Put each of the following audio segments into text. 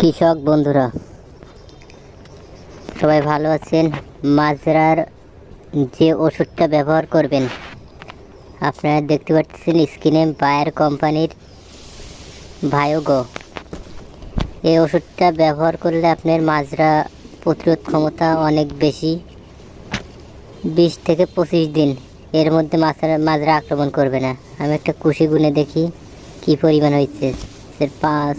কৃষক বন্ধুরা, সবাই ভালো আছেন? মাজরার যে ওষুধটা ব্যবহার করবেন, আপনারা দেখতে পাচ্ছেন স্ক্রিনে বায়ার কোম্পানির ভায়োগো এই ওষুধটা ব্যবহার করলে আপনার মাজরা প্রতিরোধ ক্ষমতা অনেক বেশি। বিশ থেকে পঁচিশ দিন এর মধ্যে মাছরা, মাজরা আক্রমণ করবে না। আমি একটা কুশি গুনে দেখি কী পরিমাণ হয়েছে। পাঁচ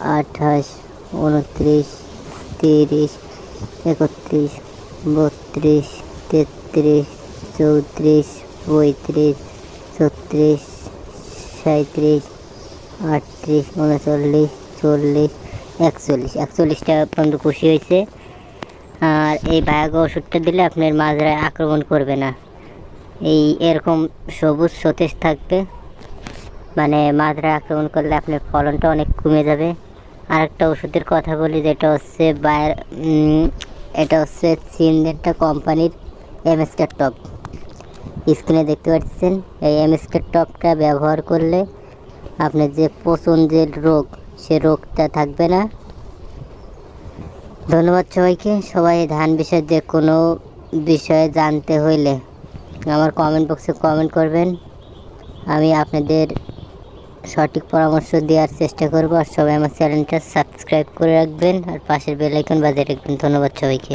আঠাশ, উনত্রিশ, তিরিশ, একত্রিশ, বত্রিশ, তেত্রিশ, চৌত্রিশ, পঁয়ত্রিশ, ছত্রিশ সাঁত্রিশ আটত্রিশ, উনচল্লিশ, চল্লিশ, একচল্লিশ। একচল্লিশটা পর্যন্ত খুশি হয়েছে। আর এই ভায়াগ ওষুধটা দিলে আপনার মাজরায় আক্রমণ করবে না। এই এরকম সবুজ সতেজ থাকবে। মানে মাজরা আক্রমণ করলে আপনার ফলনটা অনেক কমে যাবে। আর একটা ওষুধের কথা বলি, যেটা হচ্ছে বায়ার এটা হচ্ছে একটা কোম্পানির এমএসটার টপ। স্ক্রিনে দেখতে পাচ্ছেন, এই এমএসটার টপটা ব্যবহার করলে আপনার যে পচন যে রোগ, সে রোগটা থাকবে না। ধন্যবাদ সবাইকে। সবাই ধান বিষয়ে যে কোনো বিষয়ে জানতে হইলে আমার কমেন্ট বক্সে কমেন্ট করবেন। আমি আপনাদের সঠিক পরামর্শ দেওয়ার চেষ্টা করব আর সবাই আমার চ্যানেলটা সাবস্ক্রাইব করে রাখবেন আর পাশের বেলাইকন বাজিয়ে রাখবেন। ধন্যবাদ সবাইকে।